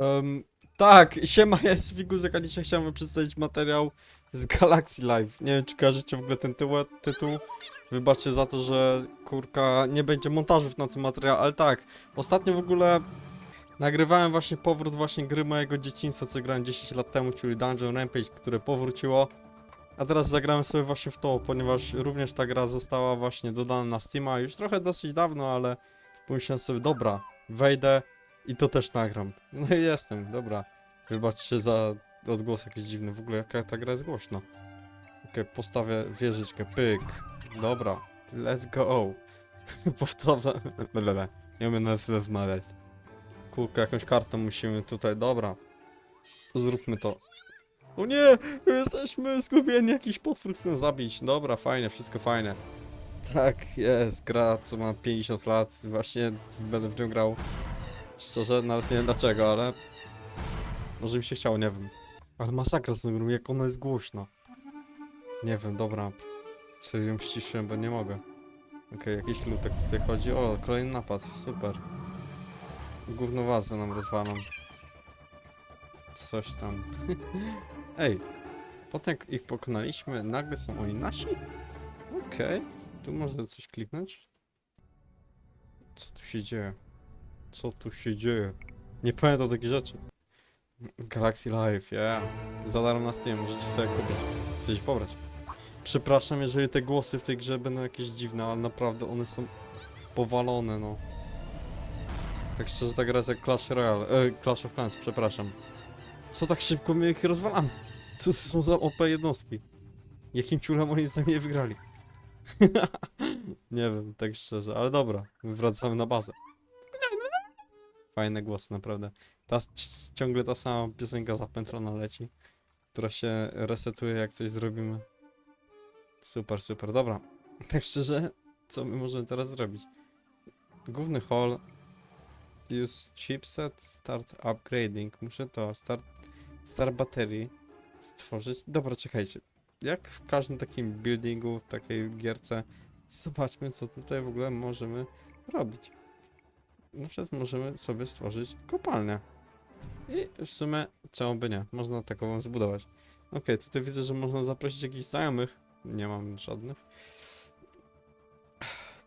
Um, tak, siema, jest Figuzek, a dzisiaj chciałem wam przedstawić materiał z Galaxy Live. Nie wiem, czy kojarzycie w ogóle ten tyłu, tytuł. Wybaczcie za to, że kurka nie będzie montażów na tym materiał, ale tak, ostatnio w ogóle nagrywałem właśnie powrót właśnie gry mojego dzieciństwa, co grałem 10 lat temu, czyli Dungeon Rampage, które powróciło. A teraz zagrałem sobie właśnie w to, ponieważ również ta gra została właśnie dodana na Steama już trochę dosyć dawno, ale pomyślałem sobie, dobra, wejdę i to też nagram. No i jestem, dobra. Wybaczcie za odgłos jakiś dziwny, w ogóle jaka ta gra jest głośna. Okej, postawię wieżyczkę, pyk. Dobra, let's go. Powtarzam, nie umiem nawet znaleźć. Kurka, jakąś kartę musimy tutaj, dobra. Zróbmy to. O nie, jesteśmy zgubieni, jakiś potwór chce zabić. Dobra, fajnie, wszystko fajne. Tak, jest, gra co ma 50 lat, właśnie będę w nią grał. Szczerze, nawet nie wiem dlaczego, ale... Może mi się chciało, nie wiem. Ale masakra z grą, jak ona jest głośna. Nie wiem, dobra. Sobie ją ściszyłem, bo nie mogę. Okej, jakiś lutek tutaj chodzi. O, kolejny napad, super. Gównowazę nam rozwalą. Coś tam. Ej, potem jak ich pokonaliśmy, nagle są oni nasi? Okej, tu można coś kliknąć. Co tu się dzieje? Co tu się dzieje? Nie pamiętam takich rzeczy. Galaxy Live, yeah. Za darmo na Steam, możecie sobie kupić. Chcecie pobrać. Przepraszam, jeżeli te głosy w tej grze będą jakieś dziwne, ale naprawdę one są powalone, no. Tak szczerze, ta gra jest jak Clash Royale, e, Clash of Clans, przepraszam. Co tak szybko my ich rozwalamy? Co to są za OP jednostki? Jakim ciulem oni za mnie wygrali? Nie wiem, tak szczerze, ale dobra, wracamy na bazę. Fajne głosy, naprawdę. Ta, ciągle ta sama piosenka zapętlona leci, która się resetuje, jak coś zrobimy. Super, super, dobra. Tak szczerze, co my możemy teraz zrobić? Główny hall. Use chipset, start upgrading. Muszę to, start, start baterii stworzyć. Dobra, czekajcie. Jak w każdym takim buildingu, takiej gierce, zobaczmy, co tutaj w ogóle możemy robić. Na przykład możemy sobie stworzyć kopalnię. I w sumie, czemu by nie? Można takową zbudować. Okej, tutaj widzę, że można zaprosić jakichś znajomych. Nie mam żadnych.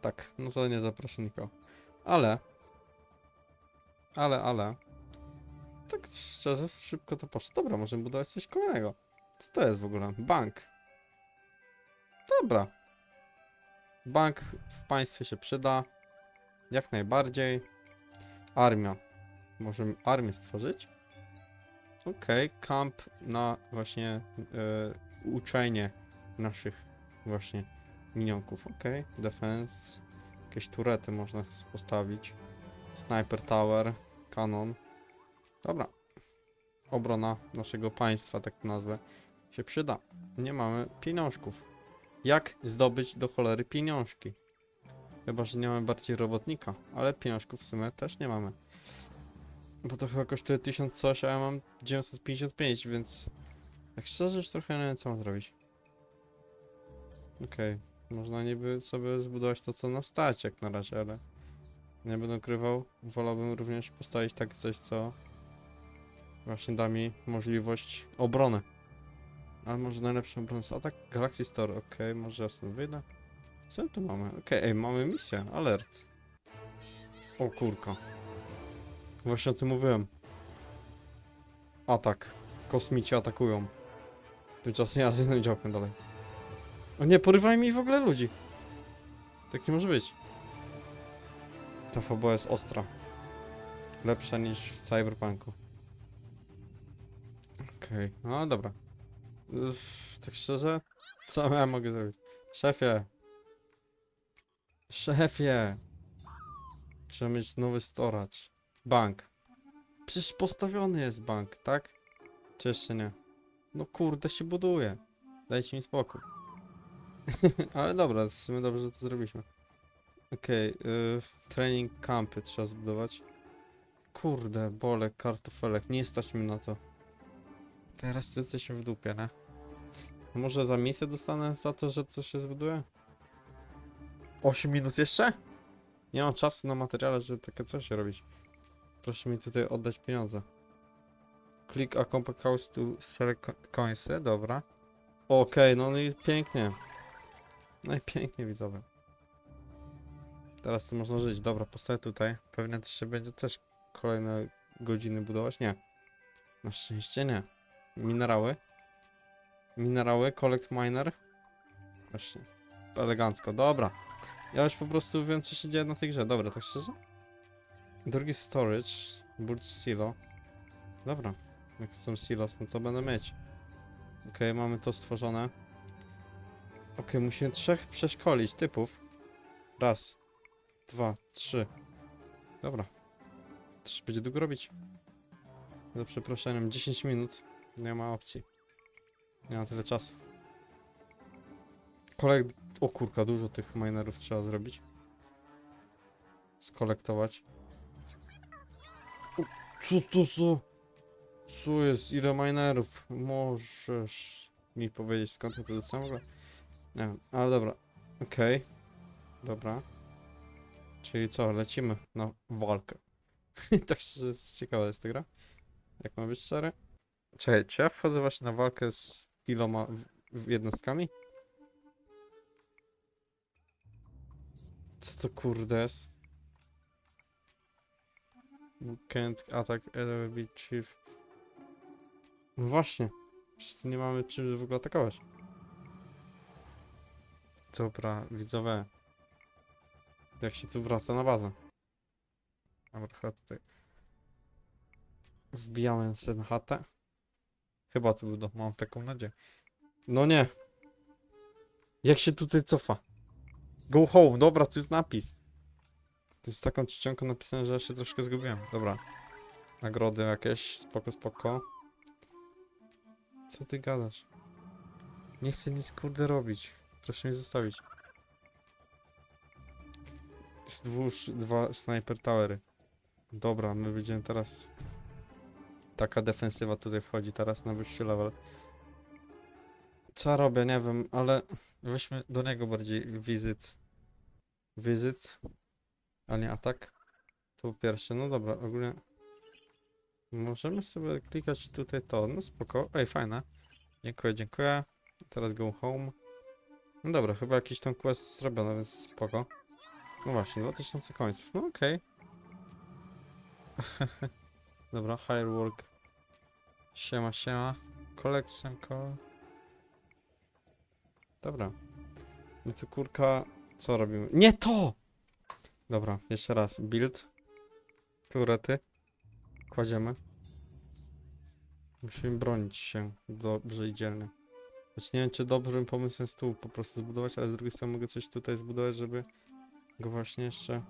Tak, no to nie zaproszę nikogo. Ale... Ale, ale... Tak szczerze, szybko to poszło. Dobra, możemy budować coś kolejnego. Co to jest w ogóle? Bank. Dobra. Bank w państwie się przyda. Jak najbardziej. Armia. Możemy armię stworzyć. Okej, kamp na właśnie e, uczenie naszych właśnie minionków. Okej, defense. Jakieś turety można postawić. Sniper tower, kanon. Dobra. Obrona naszego państwa, tak to nazwę, się przyda. Nie mamy pieniążków. Jak zdobyć do cholery pieniążki? Chyba, że nie mamy bardziej robotnika, ale pieniążków w sumie też nie mamy. Bo to chyba kosztuje 1000 coś, a ja mam 955, więc... Jak szczerze, już trochę nie wiem, co mam zrobić. Okej, można niby sobie zbudować to, co na stać jak na razie, ale... Nie będę ukrywał, wolałbym również postawić tak coś, co... Właśnie da mi możliwość obrony. Ale może najlepszą obronę jest atak Galaxy Store, okej, może ja sobie wyjdę. Co tu mamy? Okej, ej, mamy misję, alert. O kurka. Właśnie o tym mówiłem. Atak. Kosmici atakują. Tymczasem ja z jednym działkiem dalej. O nie, porywaj mi w ogóle ludzi. Tak nie może być. Ta fabuła jest ostra. Lepsza niż w Cyberpunku. Okej, no dobra. Uff, tak szczerze, co ja mogę zrobić? Szefie! Szefie! Trzeba mieć nowy storage. Bank. Przecież postawiony jest bank, tak? Czy jeszcze nie? No kurde, się buduje. Dajcie mi spokój. Ale dobra, w sumie dobrze, że to zrobiliśmy. Okej, okay, training campy trzeba zbudować. Kurde, bolek, kartofelek, nie stać mi na to. Teraz jesteśmy w dupie, nie? Może za misję dostanę za to, że coś się zbuduje? 8 minut jeszcze? Nie mam czasu na materiale, żeby takie coś robić. Proszę mi tutaj oddać pieniądze. Click a compact house to sell co- coinsy, dobra. Okej, no i pięknie. No i pięknie widzowie. Teraz to można żyć. Dobra, postawię tutaj. Pewnie też się będzie też kolejne godziny budować. Nie. Na szczęście nie. Minerały. Minerały, collect miner. Właśnie. Elegancko, dobra. Ja już po prostu wiem, co się dzieje na tej grze. Dobra, tak szczerze? Drugi storage. Burst silo. Dobra. Jak są silos, no to będę mieć. Okej, mamy to stworzone. Okej, musimy trzech przeszkolić typów. Raz, dwa, trzy. Dobra. Też będzie długo robić. Za przeproszeniem, 10 minut. Nie ma opcji. Nie ma tyle czasu. Kolek... O kurka, dużo tych minerów trzeba zrobić. Skolektować. O, co to za... Co jest? Ile minerów? Możesz mi powiedzieć skąd ja to dostałem? Nie wiem, ale dobra. Okej. Dobra. Czyli co, lecimy na walkę. tak ciekawa jest ta gra. Jak ma być szczery? Czekaj, czy ja wchodzę właśnie na walkę z iloma jednostkami? Co kurde jest? Can't attack enemy chief. No właśnie. Tu nie mamy czym w ogóle atakować. Dobra, widzowie. Jak się tu wraca na bazę? Dobra, tutaj. Wbijamy sobie na chatę. Chyba to był dom, mam taką nadzieję. No nie. Jak się tutaj cofa? Go home, dobra, to jest napis. To jest taką czcionką napisane, że ja się troszkę zgubiłem. Dobra. Nagrody jakieś, spoko, spoko. Co ty gadasz? Nie chcę nic kurde robić. Proszę mnie zostawić. Jest dwóż, dwa sniper towery. Dobra, my będziemy teraz... Taka defensywa tutaj wchodzi teraz na wyższy level. Co robię, nie wiem, ale weźmy do niego bardziej wizyt. Wizyt, a nie atak. To po pierwsze, no dobra, ogólnie... Możemy sobie klikać tutaj to, no spoko, ej fajne. Dziękuję, dziękuję. Teraz go home. No dobra, chyba jakiś tam quest zrobiony, więc spoko. No właśnie, 2000 końców, no okej. dobra, hire work. Siema, siema. Collection call. Dobra. My tu kurka, co robimy? Nie to! Dobra, jeszcze raz. Build. Turety. Kładziemy. Musimy bronić się dobrze i dzielnie. Choć nie wiem, czy dobrym pomysłem jest tu po prostu zbudować, ale z drugiej strony mogę coś tutaj zbudować, żeby go właśnie jeszcze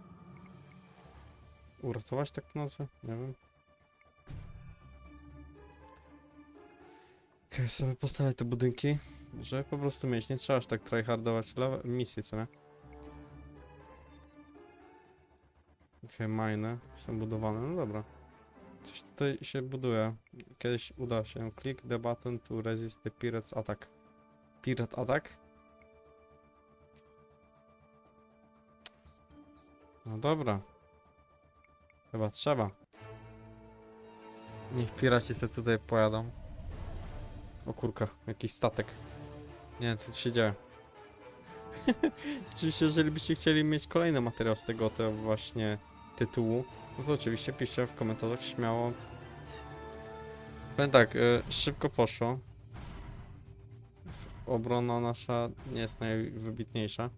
uratować, tak nazwę? Nie wiem. Okej, sobie postawię te budynki, żeby po prostu mieć. Nie trzeba aż tak tryhardować misje, co nie? Okej, mine są budowane, no dobra. Coś tutaj się buduje. Kiedyś uda się. Click the button to resist the pirate's attack. Pirate attack? No dobra. Chyba trzeba. Niech piraci se tutaj pojadą. O kurka, jakiś statek. Nie wiem, co tu się dzieje. Oczywiście, jeżeli byście chcieli mieć kolejny materiał z tego, to właśnie tytułu, no to oczywiście piszcie w komentarzach śmiało. Powiem tak, y, szybko poszło. Obrona nasza nie jest najwybitniejsza.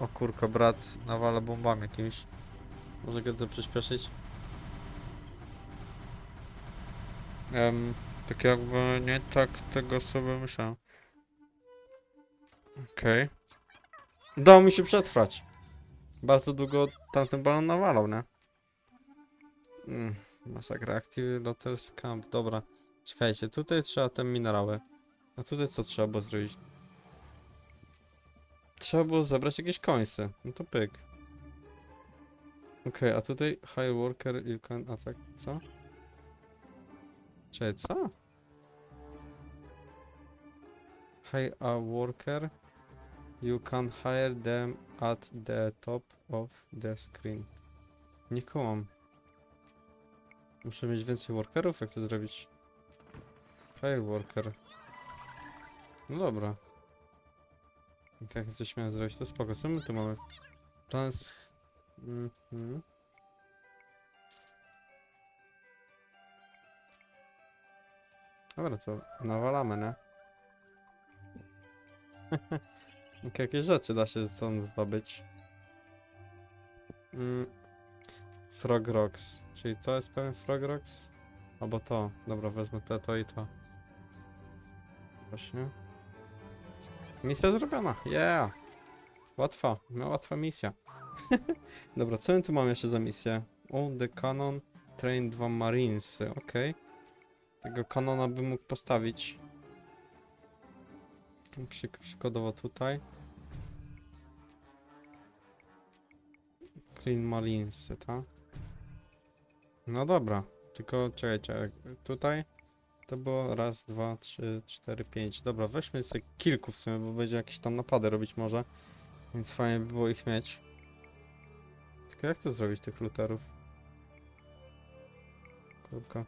O kurka, brat nawala bombami jakimiś. Może go to przyspieszyć? Em, tak jakby nie tak tego sobie myślałem. Okej. Udało mi się przetrwać. Bardzo długo tamten balon nawalał, nie? Mm, masakra. Active Lotters Camp. Dobra. Czekajcie, tutaj trzeba te minerały. A tutaj co trzeba było zrobić? Trzeba było zebrać jakieś końce. No to pyk. Okej, a tutaj high worker you can attack. Co? Czekaj, co? High a worker you can hire them at the top of the screen. Nie kołam. Muszę mieć więcej workerów, jak to zrobić? Fireworker. No dobra. I tak coś miałem zrobić, to spoko. Co my tu mamy? Trans... Mhm. Dobra, to nawalamy, nie? Ok, Jakieś rzeczy da się stąd zdobyć. Mm. Frog Rocks. Czyli to jest pewien Frog Rocks? Albo to. Dobra, wezmę te, to i to. Właśnie. Misja zrobiona. Yeah! Łatwa. No, łatwa misja. Dobra, co my tu mamy jeszcze za misję? O, The Cannon Train 2 Marines. Okej. Tego kanona bym mógł postawić. Przy, przykładowo tutaj. Clean Marines, tak? No dobra, tylko czekajcie, tutaj to było raz, dwa, trzy, cztery, pięć. Dobra, weźmy sobie kilku w sumie, bo będzie jakieś tam napady robić może. Więc fajnie by było ich mieć. Tylko jak to zrobić, tych luterów? Kurka.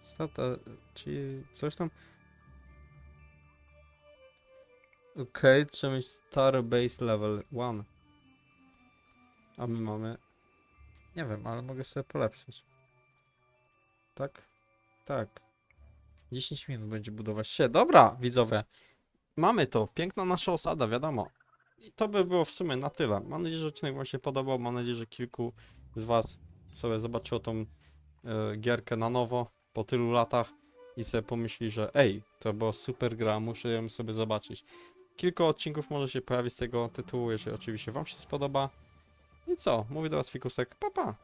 Stata, czyli coś tam... Okej, trzeba mieć Star Base Level 1. A my mamy... Nie wiem, ale mogę sobie polepszyć. Tak? Tak. 10 minut będzie budować się. Dobra, widzowie. Mamy to. Piękna nasza osada, wiadomo. I to by było w sumie na tyle. Mam nadzieję, że odcinek wam się podobał. Mam nadzieję, że kilku z was sobie zobaczyło tą e, gierkę na nowo po tylu latach i sobie pomyśli, że ej, to była super gra, muszę ją sobie zobaczyć. Kilka odcinków może się pojawić z tego tytułu, jeżeli oczywiście wam się spodoba. I co? Mówię do was Fikusek, pa pa!